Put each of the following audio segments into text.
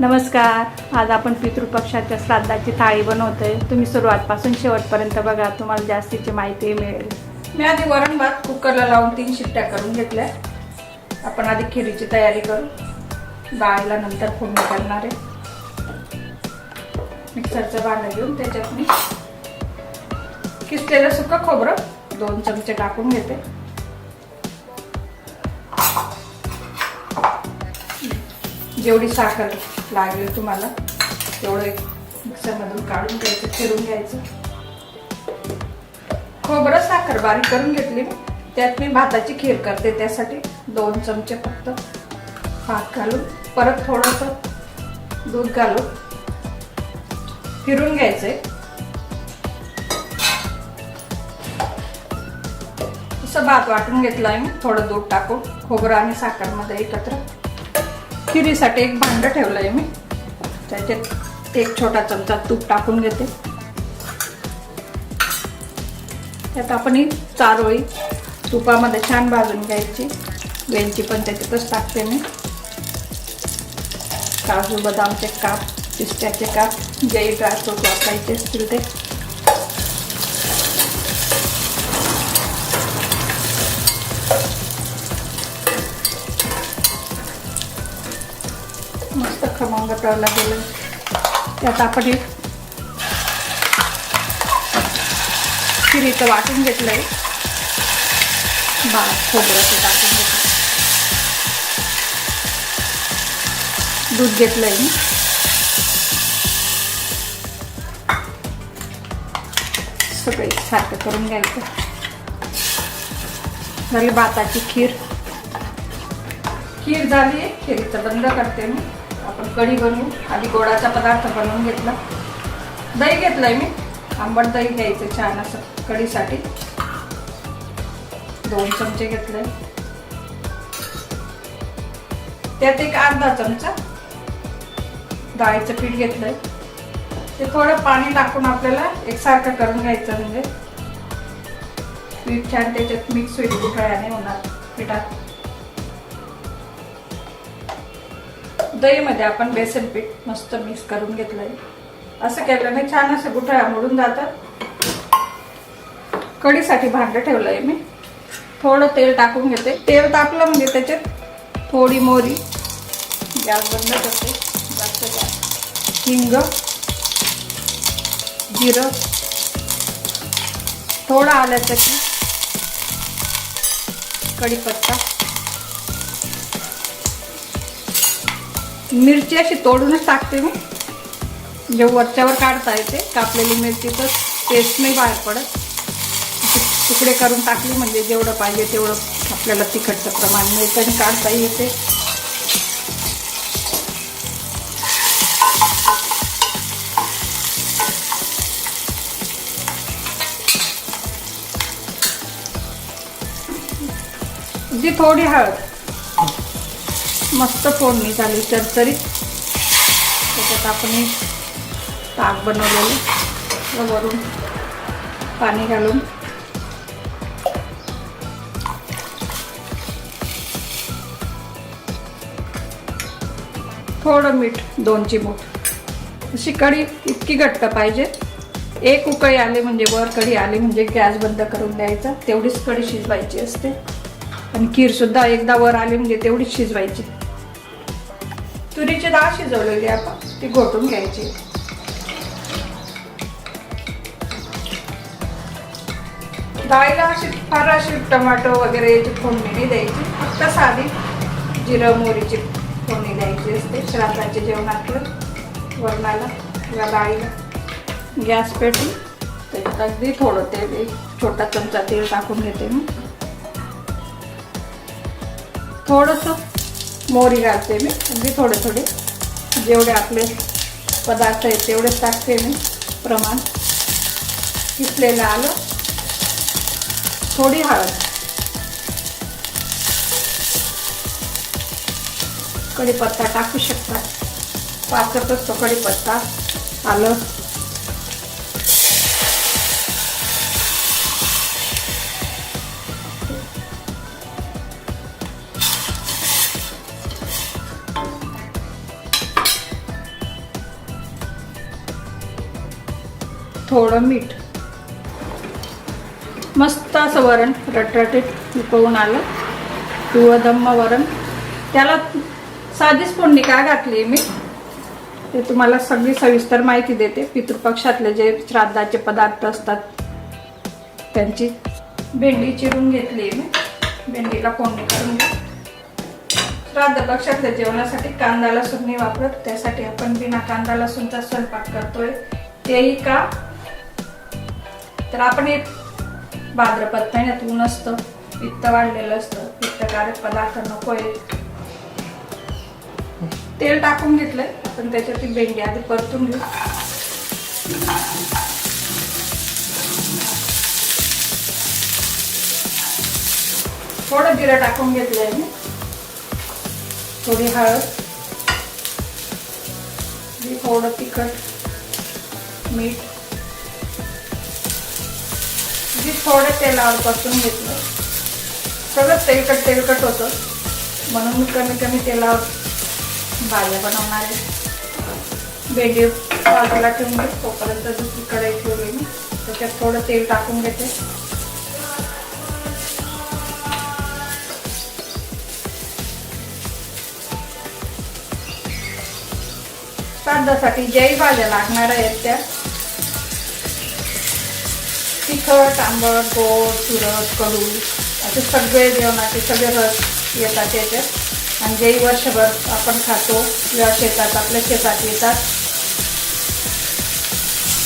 नमस्कार. आज आपण पितृपक्षाच्या श्राद्धाची थाळी बनवतोय. तुम्ही सुरुवातपासून शेवटपर्यंत बघा तुम्हाला जास्तीची माहिती मिळेल. मी आधी वरण भात कुकरला लावून तीन शिट्ट्या करून घेतल्या. आपण आधी खिरीची तयारी करू. डाळीला नंतर फोडणी करणार आहे. मिक्सरचं भांडं घेऊन त्याच्यात मी किसलेलं सुकं खोबरं दोन चमचे टाकून घेते. जेवढी साखर लागेल तुम्हाला. तेवढं एक मिक्सरमधून काढून घ्यायचं फिरून घ्यायचं. खोबरं साखर बारीक करून घेतली मी. त्यात मी भाताची खीर करते त्यासाठी. दोन चमचे फक्त भात घालून. परत थोडंसं दूध घालून फिरून घ्यायचंय. असं भात वाटून घेतलाय मी. थोडं दूध टाकून. खोबरं आणि साखरमध्ये एकत्र खिरीसाठी एक भांडं ठेवलंय मी. त्याच्यात एक छोटा चमचा तूप टाकून घेते. त्यात आपण ही चारोळी तुपामध्ये छान भाजून घ्यायची. वेलची पण त्याच्यातच टाकते मी. काजू बदामचे काप पिस्त्याचे काप जे ड्रायफ्रूट वापरायचे असतील ते मस्त खमंग गेलं त्यात आपण हे खिरीचं वाटून घेतलंय. भात खोबऱ्याचं वाटून घेतलं दूध घेतलंय मी. सगळे सारखं करून घ्यायचं. झाली भाताची खीर. खीर झाली आहे खिरीचं बंद करते मी. कढी बनवू आधी गोडाचा पदार्थ बनवून घेतला. दही घेतलंय मी. आंबट दही घ्यायचं छान असं कढीसाठी. दोन चमचे घेतले. त्यात एक अर्धा चमचा डाळीचं पीठ घेतलंय. ते थोडं पाणी टाकून आपल्याला एकसारखं करून घ्यायचं म्हणजे. पीठ छान त्याच्यात मिक्स होईल कुठळ्याने होणार पिठात. दहीमध्ये आपण बेसन पीठ मस्त मिक्स करून घेतलंय. असं केल्याने छान असं गुठळ्या मोडून जातात. कढीसाठी भांडं ठेवलंय मी. थोडं तेल टाकून घेते. तेल टाकलं म्हणजे त्याच्यात थोडी मोरी गॅस बंद करते. जास्त गॅस. हिंग. जिरं. थोडं आल्याचं त्याची कढीपत्ता. मिरची अशी तोडूनच टाकते मी. जे वरच्यावर काढता येते कापलेली मिरची तर टेस्ट नाही बाहेर पडत. तुकडे करून टाकली म्हणजे जेवढं पाहिजे तेवढं आपल्याला तिखटचं प्रमाण मिळतं आणि काढता येते. जी थोडी हळद. मस्त फोडणी झाली चरचरीत त्याच्यात आपण ताक बनवलेलं वरून पाणी घालून. थोडं मीठ दोन चिमूट. अशी कढी इतकी घट्ट पाहिजे. एक उकळी आली म्हणजे वर कढी आली म्हणजे गॅस बंद करून द्यायचा. तेवढीच कढी शिजवायची असते. आणि खीरसुद्धा एकदा वर आली म्हणजे तेवढीच शिजवायची. तुरीची डाळ शिजवलेली आपण. ती घोटून घ्यायची. डाळीला अशी फार अशी टमाटो वगैरे याची फोडणी द्यायची. फक्त साधी जिरं मोहरीची फोडणी द्यायची असते. श्राद्धाच्या जेवणातलं वरणाला किंवा डाळीला. गॅस पेटून त्याच्यात अगदी थोडं तेल एक छोटा चमचा तेल टाकून घेते मी. थोडंसं मोहरी घालते मी. अगदी थोडे थोडे. जेवढे आपले पदार्थ आहेत तेवढेच टाकते मी. प्रमाण. किसलेलं आलं. थोडी हळद. कढीपत्ता टाकू शकता. पाचच असतो कढीपत्ता. आलं. थोडं मीठ. मस्त असं वरण रटरटीत उकळून आलं. किंवा धम्म वरण. त्याला साधीच फोडणी का घातली मी? ते तुम्हाला सगळी सविस्तर माहिती देते. पितृपक्षातले जे श्राद्धाचे पदार्थ असतात त्यांची भेंडी चिरून घेतली मी. भेंडीला फोडणी करून घे श्राद्ध पक्षातल्या जेवणासाठी कांदा लसूण नाही वापरत. त्यासाठी आपण बिना कांदा लसूणचा स्वयंपाक करतोय. तेही का? तर आपण एक भाद्रपद महिन्यात ऊन असतं पित्त वाढलेलं असतं पित्तकारक पदार्थ नकोय. तेल टाकून घेतलंय आपण त्याच्यात ती भेंडी आधी परतून घेऊ. थोडं जिरं टाकून घेतलंय मी. थोडी हळद थोडं तिखट मीठ. मी थोडं तेलावर परतून घेतलं. सगळं तेलकट तेलकट होतं. म्हणून मी कमी कमी तेलावर भाज्या बनवणार आहे. भेंडी बाजूला ठेवून घेत तोपर्यंत दुसरी कढई ठेवली मी त्याच्यात थोडं तेल टाकून घेते. कांदासाठी ज्याही भाज्या लागणार आहेत त्या तिखट आंबट गोड चुरट कडू असे सगळे जेवणाचे सगळे रस येतात याच्यात. आणि जेही वर्षभर आपण खातो किंवा शेतात आपल्या शेतात येतात.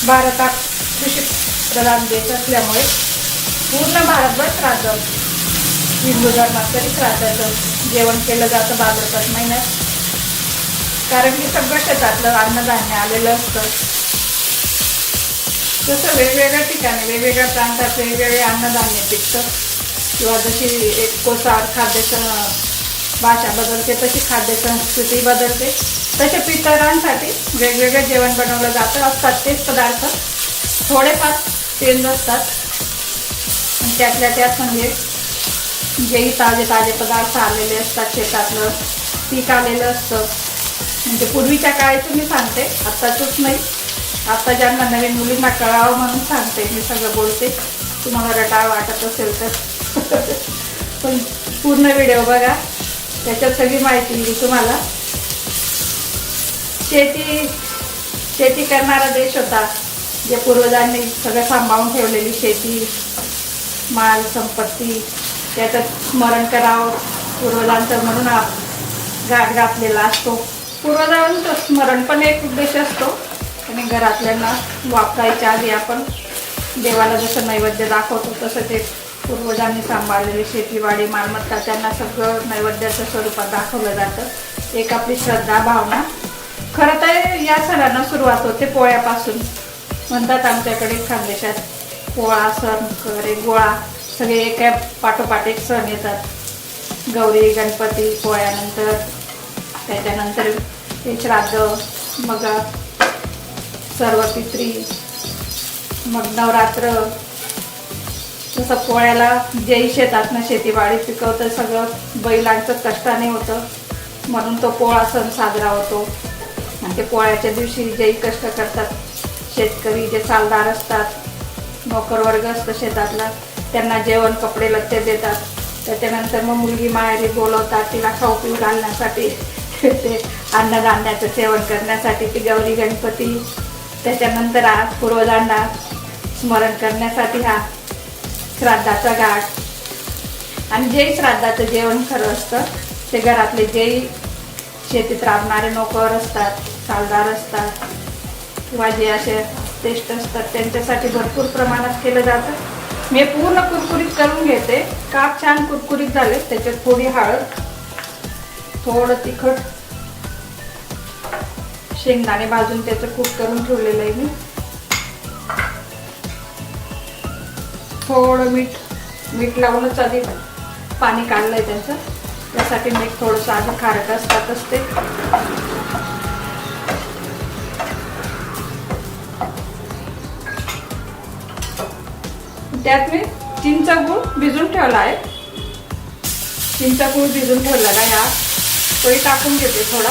भारतात कृषी प्रधान देश असल्यामुळे पूर्ण भारतभर श्राद्ध हिंदू धर्मात तरी श्राद्धाचं जेवण केलं जातं भाद्रपद महिन्यात. कारण की सगळं शेतातलं अन्नधान्य आलेलं असतं. जसं वेगवेगळ्या ठिकाणी वेगवेगळ्या प्रांतात वेगवेगळे अन्नधान्य पिकतं. किंवा जशी एक कोसार खाद्य भाषा बदलते तशी खाद्य संस्कृती बदलते. तसे पितरांसाठी वेगवेगळं जेवण बनवलं जातं. असतात तेच पदार्थ थोडेफार चेंज असतात त्यातल्या त्यात म्हणजे जेही ताजे ताजे पदार्थ आलेले असतात शेतातलं पीक आलेलं असतं. म्हणजे पूर्वीच्या काळी तुम्ही सांगते आत्ताचंच नाही. आता ज्यांना नवीन मुलींना कळावं म्हणून सांगते मी सगळं बोलते. तुम्हाला रटाळ वाटत असेल तर. पण पूर्ण व्हिडिओ बघा. त्याच्यात सगळी माहिती दिली तुम्हाला. शेती शेती करणारा देश होता. जे पूर्वजांनी सगळं सांभाळून ठेवलेली शेती माल संपत्ती त्याचं स्मरण करावं. पूर्वजांचं म्हणून हा घाट घातलेला असतो. पूर्वजांचं स्मरण पण एक उद्देश असतो. आणि घरातल्यांना वापरायच्या आधी आपण देवाला जसं नैवेद्य दाखवतो तसं ते पूर्वजांनी सांभाळलेली शेतीवाडी मालमत्ता त्यांना सगळं नैवेद्याच्या स्वरूपात दाखवलं जातं. एक आपली श्रद्धा भावना. खरं तर या सणांना सुरुवात होते पोळ्यापासून. म्हणतात आमच्याकडे खानदेशात पोळा सण करे गोळा सगळे एका पाठोपाठ एक सण येतात. गौरी गणपती पोळ्यानंतर त्याच्यानंतर ते श्राद्ध मग सर्व पित्री मग नवरात्र तसं पोळ्याला जेही शेतातनं शेतीवाडी पिकवतं सगळं बैलांचं कष्टाने होतं. म्हणून तो पोळा सण साजरा होतो. आणि ते पोळ्याच्या दिवशी जेही कष्ट करतात शेतकरी जे सालदार असतात नोकरवर्ग असतं शेतातला त्यांना जेवण कपडे लत्ते देतात. त्याच्यानंतर मग मुलगी माहेरी बोलवतात तिला खाऊ पिऊ घालण्यासाठी ते अन्नधान्याचं सेवन करण्यासाठी ती गौरी गणपती त्याच्यानंतर आज पूर्वजांना स्मरण करण्यासाठी हा श्राद्धाचा गाठ आणि जे श्राद्धाचं जेवण खरं असतं ते घरातले जेही शेतीत राबणारे नोकर असतात सालदार असतात किंवा जे असे टेस्ट असतात त्यांच्यासाठी भरपूर प्रमाणात केलं जातं. मी पूर्ण कुरकुरीत करून घेते. काप छान कुरकुरीत झाले त्याच्यात थोडी हळद थोडं तिखट शेंगदाणे भाजून त्याचं कूट करून ठेवलेलं आहे मी. थोडं मीठ मीठ लावूनच आधी पाणी काढलंय त्याचं. त्यासाठी मीठ थोडंसं आधी खारट असतात असते त्यात मी चिंच गूळ भिजून ठेवला आहे. चिंच गूळ भिजून ठेवलेला आहे हा तोही टाकून घेते थोडा.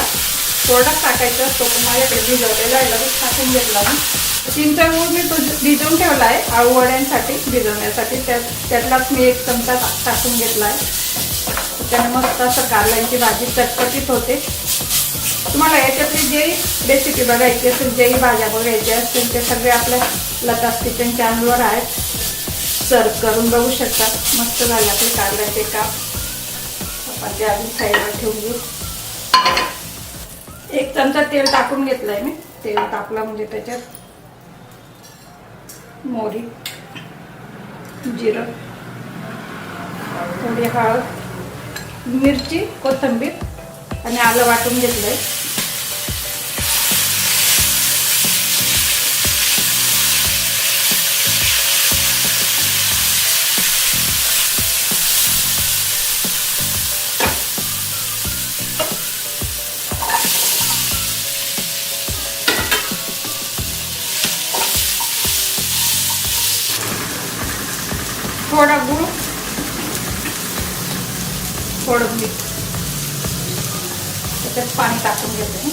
कोरडाच टाकायचा असतो पण माझ्याकडे भिजवलेला आहे लगेच टाकून घेतला मी. चिंचा मी तो भिजवून ठेवला आहे आळू वड्यांसाठी भिजवण्यासाठी. त्यात त्यातलाच मी एक चमचा टाकून घेतला आहे. त्याने मस्त असं कारल्यांची भाजी चटपटीत होते. तुम्हाला याच्यातली जेही रेसिपी बघायची असेल जेही भाज्या बघायच्या असतील ते सगळे आपल्या लतास किचन चॅनलवर आहेत. सर्व करून बघू शकता. मस्त झाले आपले कारल्याचे काप. आपण ते आधी साईडवर ठेवून घेऊ एक चमचा तेल टाकून घेतलाय मी. तेल टाकलं म्हणजे त्याच्यात मोरी जिरं थोडी हळद मिरची कोथिंबीर आणि आलं वाटून घेतलंय. थोडा गुळ. थोडं मीठ त्याच्यात पाणी टाकून घेते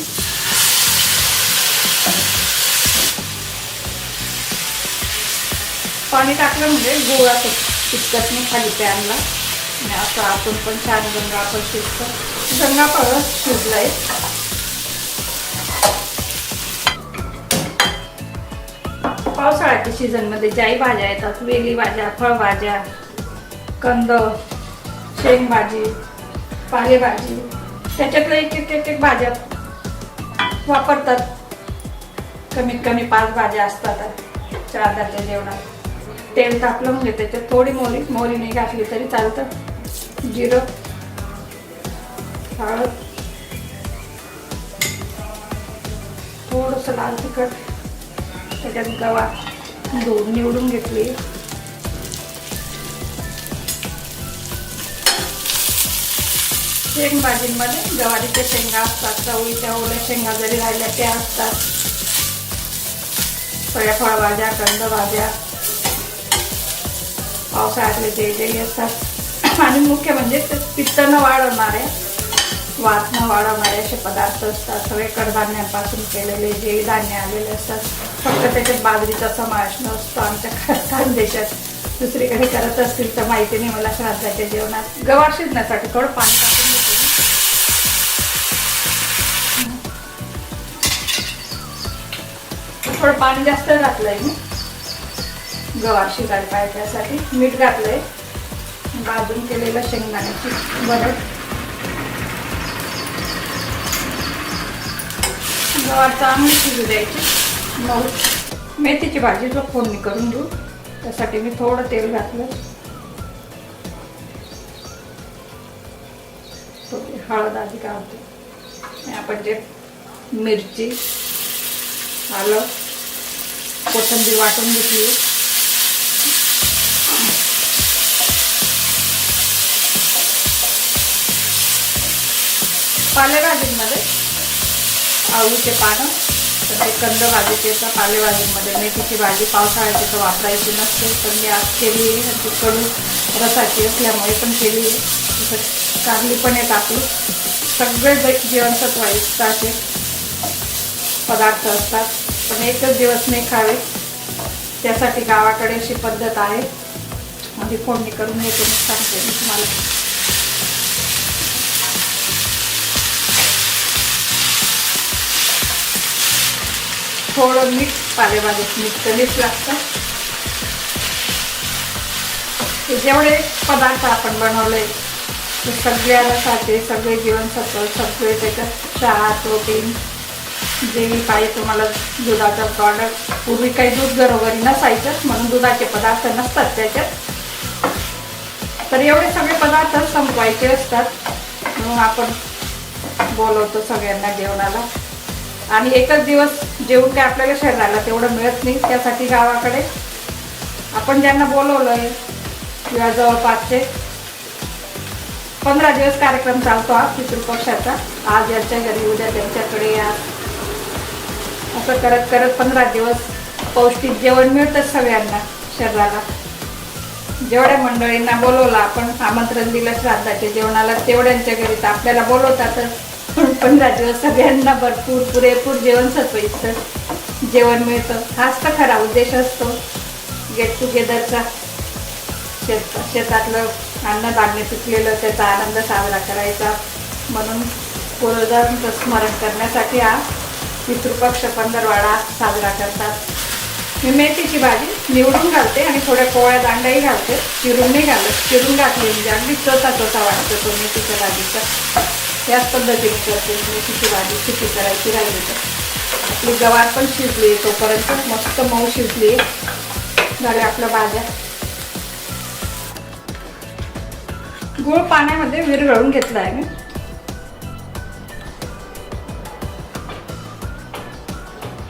पाणी टाकलं म्हणजे गुळ असं तितकंच नाही खाली पॅनला. आणि असं आपण पण छान गंगा शिजतो शिजतं. गंगा शिजलाय. पावसाळ्याच्या सीझनमध्ये ज्याही भाज्या येतात वेली भाज्या फळभाज्या कंद शेंगभाजी पालेभाजी त्याच्यातल्या एक एक एक एक भाज्या वापरतात. कमीत कमी पाच भाज्या असतात श्राद्धाच्या जेवणात. तेल टाकलं म्हणजे त्याच्यात थोडी मोरी मोरी नाही घातली तरी चालतं. जिरं हळद थोडंसं लाल तिखट त्याच्यात गवा दोन निवडून घेतली. शेंग भाजीमध्ये गवारीच्या शेंगा असतात चवळीच्या ओल्या शेंगा जरी राहिल्या त्या असतात. फळ्याफळ भाज्या कंद कंदभाज्या पावसाळ्यातले जे जे असतात. आणि मुख्य म्हणजे ते पित्त न वाढवणारे वात वाढवणारे असे पदार्थ असतात. सगळे कडधान्यांपासून केलेले जे धान्य आलेले असतात. फक्त त्याच्यात बाजरीचा समावेश नसतो. आमच्या खानदेशात दुसरीकडे करत असतील तर माहिती नाही मला श्राद्धाच्या जेवणात गवार शिजण्यासाठी थोडं पाणी टाकून घेते थोडं पाणी जास्त घातलंय मी. गवार शिजायला पाहिजे त्यासाठी. मीठ घातलंय. भाजून केलेलं शेंगदाण्याची बरं गवार चांगली शिजू द्यायची? मग मेथीची भाजी जो फोडणी करून घेऊ. त्यासाठी मी थोडं तेल घातलं. थोडी हळद आधी घालते. आपण जे मिरची आलं कोथिंबीर वाटून घेतली. पालेभाजीमध्ये आळूचे पानं तर ते कंद भाजीचे तर पालेभाजीमध्ये मेथीची भाजी पावसाळ्याची तर वापरायची नसते. पण मी आज केली आहे. आणि ती कडू रसाची असल्यामुळे पण केली आहे. तसं कारली पण एक आपली सगळे जीवनसत्व असे पदार्थ असतात. पण एकच दिवस नाही खावे. त्यासाठी गावाकडे अशी पद्धत आहे. म्हणजे फोडणी करून घेते. तुम्ही सांगते. मी तुम्हाला थोडं मीठ पालेभाज्यात मीठ कमीच लागतं. जेवढे पदार्थ आपण बनवले ते सगळ्या रसाचे सगळे जीवनसत्व सगळे त्याच्यात चहा प्रोटीन जे पाहिजे तुम्हाला दुधाचं प्रॉडक्ट पूर्वी काही दूध घरोघरी नसायचं म्हणून दुधाचे पदार्थ नसतात त्याच्यात. तर एवढे सगळे पदार्थ संपवायचे असतात. म्हणून आपण बोलवतो सगळ्यांना जेवणाला. आणि एकच दिवस जेवण काय आपल्याला शरीराला तेवढं मिळत नाही त्यासाठी गावाकडे आपण ज्यांना बोलवलंय किंवा जवळपासचे पंधरा दिवस कार्यक्रम चालतो हा पितृपक्षाचा आज यांच्या घरी उद्या त्यांच्याकडे या. असं करत करत पंधरा दिवस पौष्टिक जेवण मिळतं सगळ्यांना शरीराला. जेवढ्या मंडळींना बोलवलं आपण आमंत्रण दिलं श्राद्धाच्या जेवणाला तेवढ्यांच्या घरी तर आपल्याला बोलवतातच. म्हणून पंधरा सगळ्यांना भरपूर पुरेपूर जेवण सत्वायचं जेवण मिळतं. हाच तर खरा उद्देश असतो. गेट टुगेदरचा शेत शेतातलं अन्नधान्य पिकलेलं त्याचा आनंद साजरा करायचा. म्हणून पूर्वजांचं स्मरण करण्यासाठी हा पितृपक्ष पंधरवाडा साजरा करतात. मी मेथीची भाजी निवडून घालते आणि थोड्या पोळ्या दांडाही घालते. चिरून नाही घालत. चिरून घातली म्हणजे अगदी चोथा चोथा वाटतो तो मेथीच्या भाजीचा. याच पद्धतीने करते. किती भाजी सुकी करायची राहिली तर. आपली गवार पण शिजली तोपर्यंत मस्त मऊ शिजली. झाले आपल्या भाज्या. गुळ पाण्यामध्ये विरघळून घेतला आहे मी.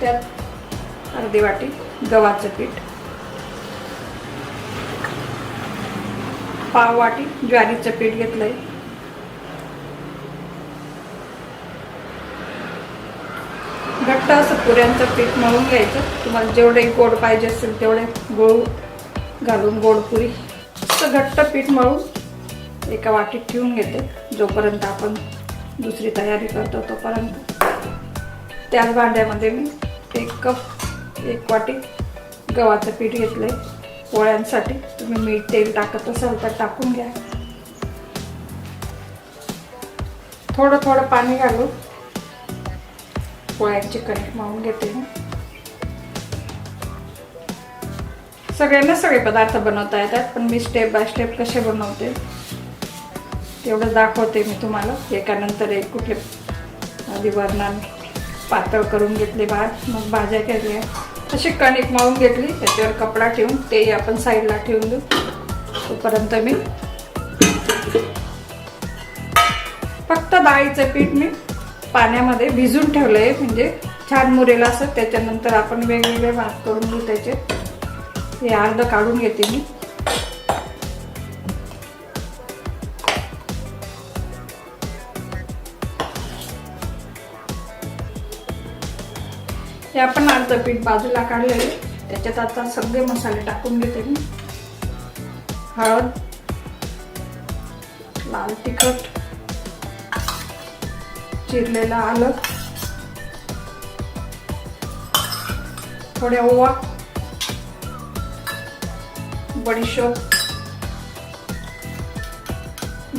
त्यात अर्धी वाटी गव्हाचं पीठ. पाव वाटी ज्वारीचं पीठ घेतलंय. फक्त असं पुऱ्यांचं पीठ मळून घ्यायचं. तुम्हाला जेवढे गोड पाहिजे असेल तेवढे गुळ घालून गोड पुरी. असं घट्ट पीठ मळून एका वाटीत ठेवून घेते. जोपर्यंत आपण दुसरी तयारी करतो तोपर्यंत. त्याच भांड्यामध्ये मी एक कप एक वाटी गव्हाचं पीठ घेतलं आहे पोळ्यांसाठी तुम्ही मीठ तेल टाकत असाल तर टाकून घ्या. थोडं थोडं पाणी घालून पोळ्यांची कणिक मळून घेते मी. सगळ्यांना सगळे पदार्थ बनवता येतात पण मी स्टेप बाय स्टेप कसे बनवते तेवढं दाखवते मी तुम्हाला. एकानंतर एक कुठले आधी वरणान पातळ करून घेतले भात मग भाज्या केल्या. तशी कणिक मळून घेतली त्याच्यावर कपडा ठेवून तेही आपण साईडला ठेवून देऊ. तोपर्यंत मी फक्त डाळीचं पीठ मी पाण्यामध्ये भिजून ठेवलं आहे म्हणजे छान मुरेल असं. त्याच्यानंतर आपण वेगवेगळे भात करून घेऊ त्याचे. हे अर्ध काढून घेते मी. हे आपण अर्ध पीठ बाजूला काढलेले त्याच्यात आता सगळे मसाले टाकून घेते मी. हळद लाल तिखट चिरलेलं आलं. थोड्या ओवा. बडीशोप.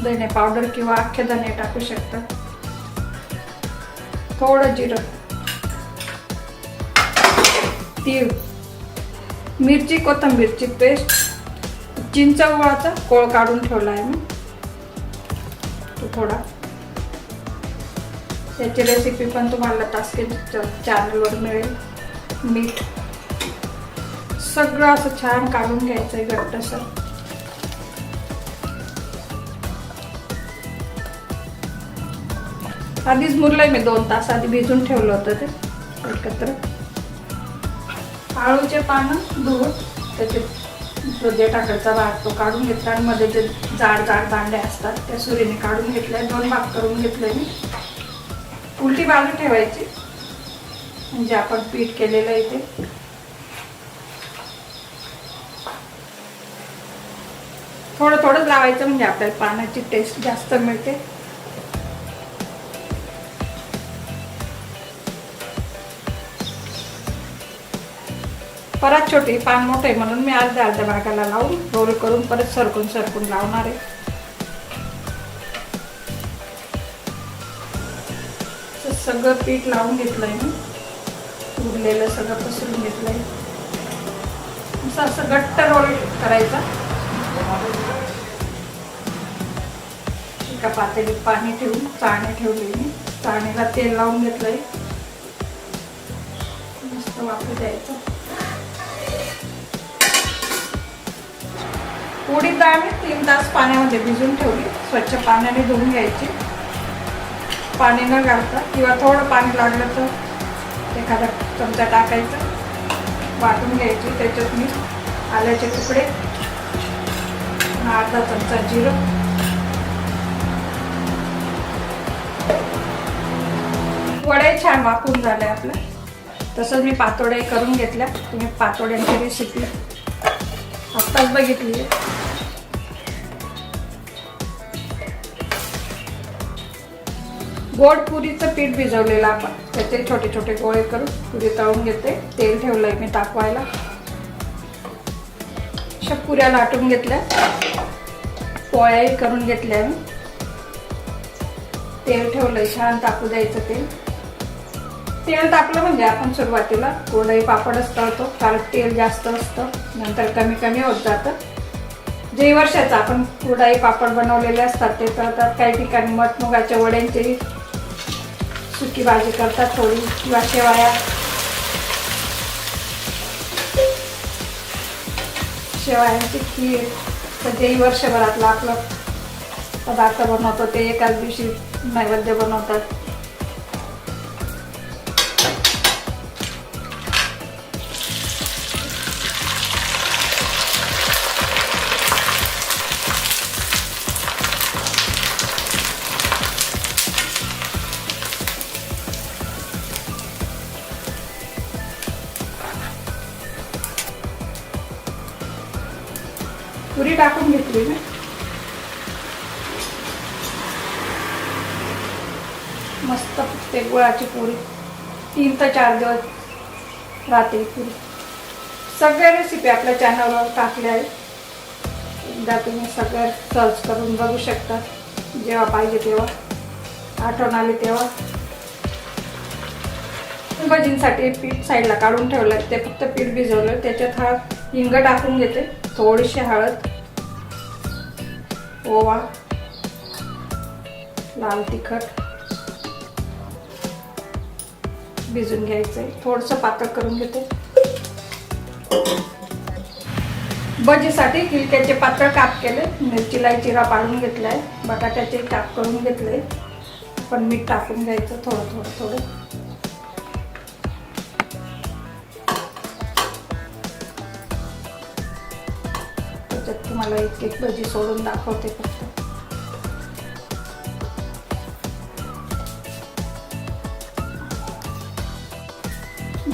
धने पावडर किंवा अख्खे धने टाकू शकता. थोडं जिरं. तीळ. मिरची कोथंबीरची पेस्ट. चिंच गुळाचा कोळ काढून ठेवला आहे मी. तो थोडा. त्याची रेसिपी पण तुम्हाला तासके चॅनलवर मिळेल. मीठ. सगळं असं छान काढून घ्यायचं आहे घट्टसर. आधीच मुरलंय मी दोन तास आधी भिजून ठेवलं होतं ते एकत्र. आळूचे पानं धुवून त्याचे जो जे टाकायचा भाग तो काढून घेतला आणि मध्ये जे जाड जाड दांड्या असतात त्या सुरीने काढून घेतल्या दोन भाग करून घेतले मी. उलटी बाजू ठेवायची. म्हणजे आपण पीठ केलेलं आहे ते. थोडं थोडंच लावायचं म्हणजे आपल्याला पाण्याची टेस्ट जास्त मिळते. परत छोटी पान मोठे आहे म्हणून मी अर्ध्या अर्ध्या भागाला लावून रोल करून परत सरकून सरकून लावणार आहे. सगळं पीठ लावून घेतलंय मी. उरलेलं सगळं पसरून घेतलंय. असं असं घट्ट रोल करायचा. एका पातेलीत पाणी ठेवून चाळणी ठेवली मी चाळणीला तेल लावून घेतलंय. मस्त वापरू द्यायचं. उडीद डाळ मी तीन तास पाण्यामध्ये भिजून ठेवली. स्वच्छ पाण्याने धुवून घ्यायची. पाणी न घालता किंवा थोडं पाणी लागलं तर एखादा चमचा टाकायचा वाटून घ्यायची. त्याच्यात मी आल्याचे तुकडे अर्धा चमचा जिरं. वडे छान वाकून झाले आपलं तसंच मी पातोड्या करून घेतल्या. तुम्ही पातोड्यांची रेसिपी आत्ताच बघितली गोड पुरीचं पीठ भिजवलेलं आपण त्याचे छोटे छोटे गोळे करून पुरी तळून घेते. तेल ठेवलंय मी तापवायला. अशा पुऱ्या लाटून घेतल्या. पोळ्याही करून घेतल्या मी. तेल ठेवलंय छान तापू द्यायचं तेल. तेल तापलं म्हणजे आपण सुरुवातीला कोरडई पापडच तळतो कारण तेल जास्त असतं नंतर कमी कमी होत जातं. जे वर्षाचं आपण कुरडाई पापड बनवलेले असतात ते तळतात. काही ठिकाणी मटमुगाच्या वड्यांचेही सुकी भाजी करतात थोडी किंवा शेवाया. शेवायांची खीर तर तेही वर्षभरातलं आपलं पदार्थ बनवतो ते एकाच दिवशी नैवेद्य बनवतात. गुळाची पुरी. तीन ते चार दिवस राहते पुरी. सगळ्या रेसिपी आपल्या चॅनलवर टाकल्या आहेत. एकदा तुम्ही सगळ्या सर्च करून बघू शकता. जेव्हा पाहिजे तेव्हा. आठवण आली तेव्हा. भजींसाठी पीठ साईडला काढून ठेवलं ते फक्त पीठ भिजवलं त्याच्यात हा हिंग टाकून घेते. थोडीशी हळद. ओवा. लाल तिखट. भिजून घ्यायचं आहे थोडंसं पातळ करून घेते. भजीसाठी किलक्याचे पातळ काप केले. मिरचीला चिरा पाडून घेतलाय. बटाट्याचे काप करून घेतले. पण मीठ टाकून घ्यायचं थोडं थोडं थोडं. त्याच्यात तुम्हाला एक एक भजी सोडून दाखवते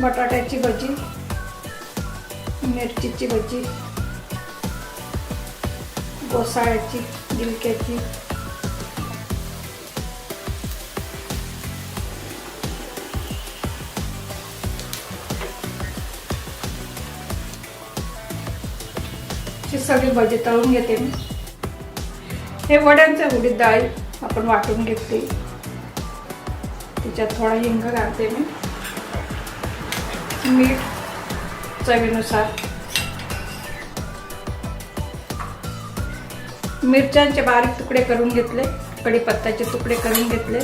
बटाट्याची भजी मिरचीची भजी गोसाळ्याची गिलक्याची. सगळी भजी तळून घेते मी. हे वड्यांचे उडीद डाळी आपण वाटून घेते तिच्यात थोडा हिंग घालते मी. मीठ चवीनुसार. मिरच्यांचे बारीक तुकडे करून घेतले कढीपत्त्याचे तुकडे करून घेतले.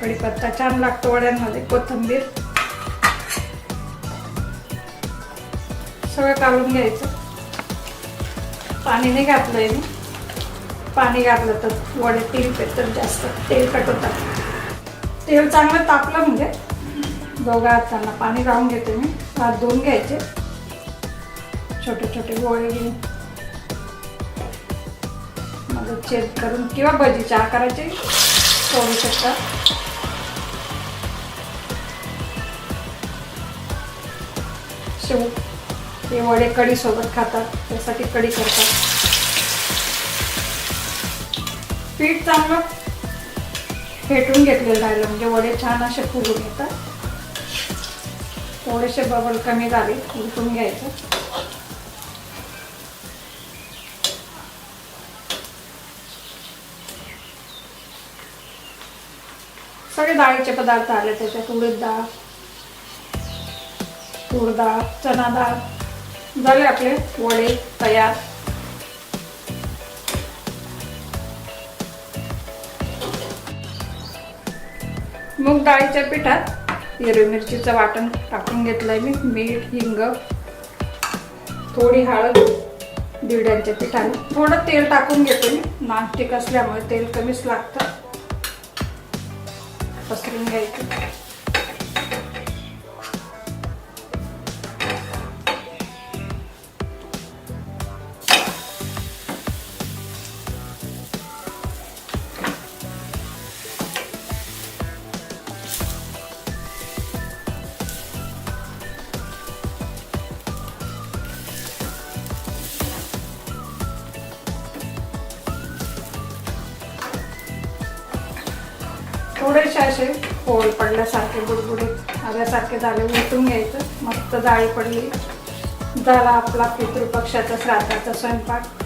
कढीपत्ता छान लागतो वड्यांमध्ये कोथिंबीर. सगळं काढून घ्यायचं. पाणी नाही घातलंय मी. पाणी घातलं तर वडे तेल तर जास्त तेल कट होतात. तेल चांगलं तापलं म्हणजे दोघा हातांना पाणी लावून घेते मी. हात धुवून घ्यायचे. छोटे छोटे गोळे घेऊन. मग छेद करून किंवा भजीच्या आकाराचे सोडू शकतात शेव ते वडे कढी सोबत खातात. त्यासाठी कढी करतात. पीठ चांगलं फेटून घेतलेलं राहिलं. म्हणजे वडे छान असे फुलून येतात थोडेसे बबल कमी झाले उलटून घ्यायचं. सगळे डाळीचे पदार्थ आले त्याच्यात उडीद डाळ तूर डाळ चना डाळ. झाले आपले वडे तयार. मूग डाळीच्या पिठात हिरवी मिरचीचं वाटण टाकून घेतलं आहे मी. मीठ हिंग थोडी हळद बिरड्यांच्या पिठाने. थोडं तेल टाकून घेते मी. नॉनस्टिक असल्यामुळे तेल कमीच लागतं. पसरून घ्यायचं. सारखे झाले उलटून घ्यायचं. मस्त जाळी पडली. झाला आपला पितृपक्षाचा श्राद्धाचा स्वयंपाक.